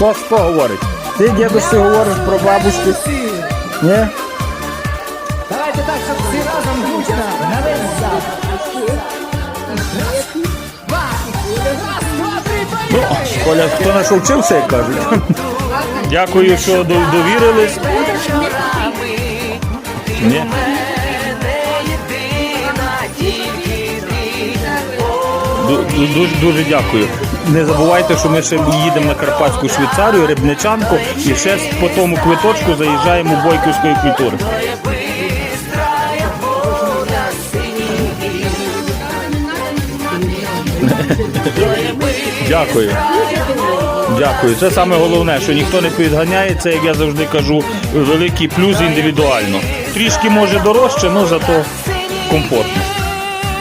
Хто що говорить? Ти, дідусь, говориш про бабушки? Ні? Давайте так, щоб всі разом гучно на весь зал. Ну, Коля, хто на що вчився, як кажуть. Дякую, що довірились. Ні. Дуже, дуже дякую. Не забувайте, що ми ще їдемо на Карпатську Швейцарію, Рибничанку і ще по тому квиточку заїжджаємо в Бойківської культури. Дякую. Дякую. Це саме головне, що ніхто не підганяє. Це, як я завжди кажу, великий плюс індивідуально. Трішки може дорожче, але зато комфортно.